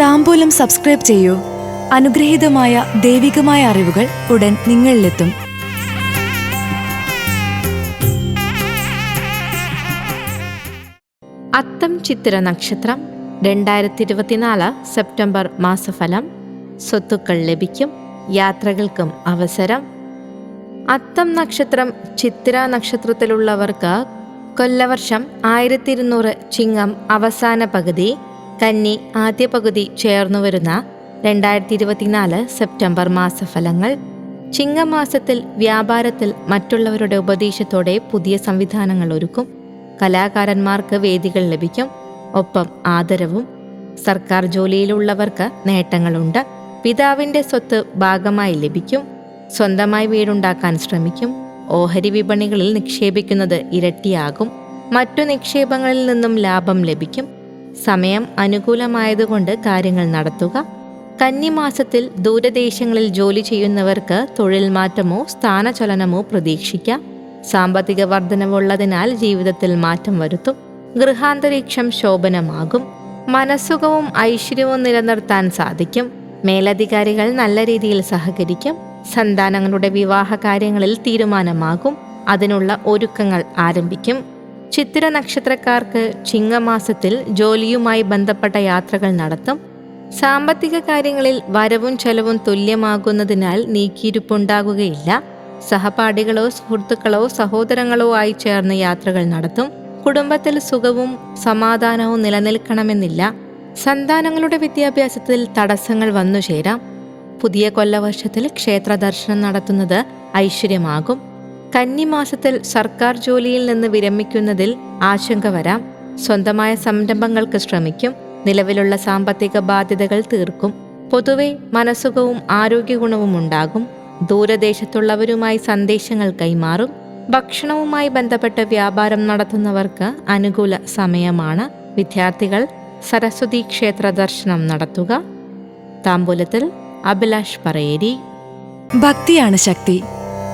താമ്പൂലം subscribe ചെയ്യൂ. അനുഗ്രഹീതമായ ദൈവികമായ അറിവുകൾ ഉടൻ നിങ്ങളിലെത്തും. അത്തം ചിത്തിര നക്ഷത്രം രണ്ടായിരത്തി ഇരുപത്തിനാല് സെപ്റ്റംബർ മാസഫലം. സ്വത്തുക്കൾ ലഭിക്കും യാത്രകൾക്കും അവസരം. അത്തം നക്ഷത്രം ചിത്തിര നക്ഷത്രത്തിലുള്ളവർക്ക് കൊല്ലവർഷം ആയിരത്തി ഇരുന്നൂറ് ചിങ്ങം അവസാന പകുതി. കന്നി ആദ്യ പകുതി ചേർന്നു വരുന്ന രണ്ടായിരത്തി ഇരുപത്തിനാല് സെപ്റ്റംബർ മാസഫലങ്ങൾ. ചിങ്ങമാസത്തിൽ വ്യാപാരത്തിൽ മറ്റുള്ളവരുടെ ഉപദേശത്തോടെ പുതിയ സംവിധാനങ്ങൾ ഒരുക്കും. കലാകാരന്മാർക്ക് വേദികൾ ലഭിക്കും. ഒപ്പം ആദരവും. സർക്കാർ ജോലിയിലുള്ളവർക്ക് നേട്ടങ്ങളുണ്ട്. പിതാവിന്റെ സ്വത്ത് ഭാഗമായി ലഭിക്കും. സ്വന്തമായി വീടുണ്ടാക്കാൻ ശ്രമിക്കും. ഓഹരി വിപണികളിൽ നിക്ഷേപിക്കുന്നത് ഇരട്ടിയാകും. മറ്റു നിക്ഷേപങ്ങളിൽ നിന്നും ലാഭം ലഭിക്കും. സമയം അനുകൂലമായതുകൊണ്ട് കാര്യങ്ങൾ നടത്തുക. കന്നിമാസത്തിൽ ദൂരദേശങ്ങളിൽ ജോലി ചെയ്യുന്നവർക്ക് തൊഴിൽ മാറ്റമോ സ്ഥാനചലനമോ പ്രതീക്ഷിക്കാം. സാമ്പത്തിക വർധനവുള്ളതിനാൽ ജീവിതത്തിൽ മാറ്റം വരുത്തും. ഗൃഹാന്തരീക്ഷം ശോഭനമാകും. മനസ്സുഖവും ഐശ്വര്യവും നിലനിർത്താൻ സാധിക്കും. മേലധികാരികൾ നല്ല രീതിയിൽ സഹകരിക്കും. സന്താനങ്ങളുടെ വിവാഹ കാര്യങ്ങളിൽ തീരുമാനമാകും. അതിനുള്ള ഒരുക്കങ്ങൾ ആരംഭിക്കും. ചിത്തിര നക്ഷത്രക്കാർക്ക് ചിങ്ങമാസത്തിൽ ജോലിയുമായി ബന്ധപ്പെട്ട യാത്രകൾ നടത്തും. സാമ്പത്തിക കാര്യങ്ങളിൽ വരവും ചെലവും തുല്യമാകുന്നതിനാൽ നീക്കിയിരിപ്പുണ്ടാകുകയില്ല. സഹപാഠികളോ സുഹൃത്തുക്കളോ സഹോദരങ്ങളോ ആയി ചേർന്ന് യാത്രകൾ നടത്തും. കുടുംബത്തിൽ സുഖവും സമാധാനവും നിലനിൽക്കണമെന്നില്ല. സന്താനങ്ങളുടെ വിദ്യാഭ്യാസത്തിൽ തടസ്സങ്ങൾ വന്നു ചേരാം പുതിയ കൊല്ലവർഷത്തിൽ ക്ഷേത്ര ദർശനം നടത്തുന്നത് ഐശ്വര്യമാകും. കന്നിമാസത്തിൽ സർക്കാർ ജോലിയിൽ നിന്ന് വിരമിക്കുന്നതിൽ ആശങ്ക വരാം. സ്വന്തമായ സംരംഭങ്ങൾക്ക് ശ്രമിക്കും. നിലവിലുള്ള സാമ്പത്തിക ബാധ്യതകൾ തീർക്കും. പൊതുവെ മനസ്സുഖവും ആരോഗ്യഗുണവും ഉണ്ടാകും. ദൂരദേശത്തുള്ളവരുമായി സന്ദേശങ്ങൾ കൈമാറും. ഭക്ഷണവുമായി ബന്ധപ്പെട്ട് വ്യാപാരം നടത്തുന്നവർക്ക് അനുകൂല സമയമാണ്. വിദ്യാർത്ഥികൾ സരസ്വതി ക്ഷേത്ര ദർശനം നടത്തുക. താമ്പൂലത്തിൽ അഭിലാഷ് പറയേരി. ഭക്തിയാണ് ശക്തി.